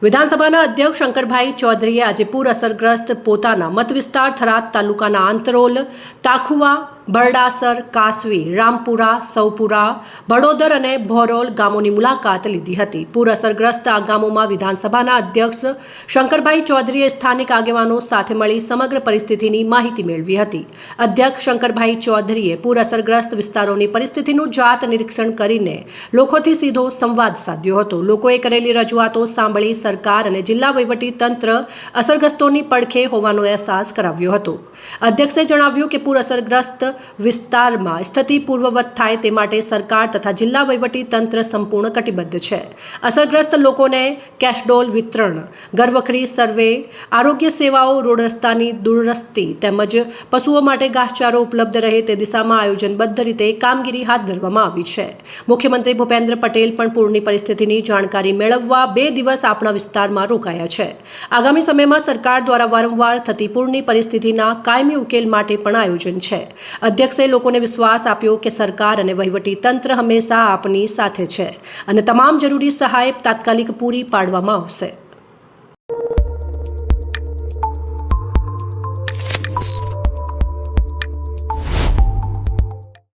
વિધાનસભાના અધ્યક્ષ શંકરભાઈ ચૌધરીએ આજે પૂર અસરગ્રસ્ત પોતાના મતવિસ્તાર થરાદ તાલુકાના આંતરોલ તાખુવા બરડાસર, કાસવી, રામપુરા, સૌપુરા ભડોદર અને ભોરોલ ગામોની મુલાકાત લીધી હતી. પૂર અસરગ્રસ્ત આ ગામોમાં વિધાનસભાના અધ્યક્ષ શંકરભાઈ ચૌધરીએ સ્થાનિક આગેવાનો સાથે મળી સમગ્ર પરિસ્થિતિની માહિતી મેળવી હતી. અધ્યક્ષ શંકરભાઈ ચૌધરીએ પૂર અસરગ્રસ્ત વિસ્તારોની પરિસ્થિતિનું જાત નિરીક્ષણ કરીને લોકોથી સીધો સંવાદ સાધ્યો હતો. લોકોએ કરેલી રજૂઆતો સાંભળી સરકાર અને જિલ્લા વહીવટી તંત્ર અસરગ્રસ્તોની પડખે હોવાનો અહેસાસ કરાવ્યો હતો. અધ્યક્ષે જણાવ્યું કે પૂર અસરગ્રસ્ત વિસ્તારમાં સ્થિતિ પૂર્વવત થાય તે માટે સરકાર તથા જિલ્લા વહીવટી તંત્ર સંપૂર્ણ કટિબદ્ધ છે. અસરગ્રસ્ત લોકોને કેશડોલ વિતરણ, ઘરવખરી સર્વે, આરોગ્ય સેવાઓ, રોડ રસ્તાની દુરસ્તી તેમજ પશુઓ માટે ઘાસચારો ઉપલબ્ધ રહે તે દિશામાં આયોજનબદ્ધ રીતે કામગીરી હાથ ધરવામાં આવી છે. મુખ્યમંત્રી ભૂપેન્દ્ર પટેલ પણ પૂરની પરિસ્થિતિની જાણકારી મેળવવા બે દિવસ આપણા વિસ્તારમાં રોકાયા છે. આગામી સમયમાં સરકાર દ્વારા વારંવાર થતી પૂરની પરિસ્થિતિના કાયમી ઉકેલ માટે પણ આયોજન છે. અધ્યક્ષે લોકોને વિશ્વાસ આપ્યો કે સરકાર અને વહીવટી તંત્ર હંમેશા આપની સાથે છે અને તમામ જરૂરી સહાય તાત્કાલિક પૂરી પાડવામાં આવશે.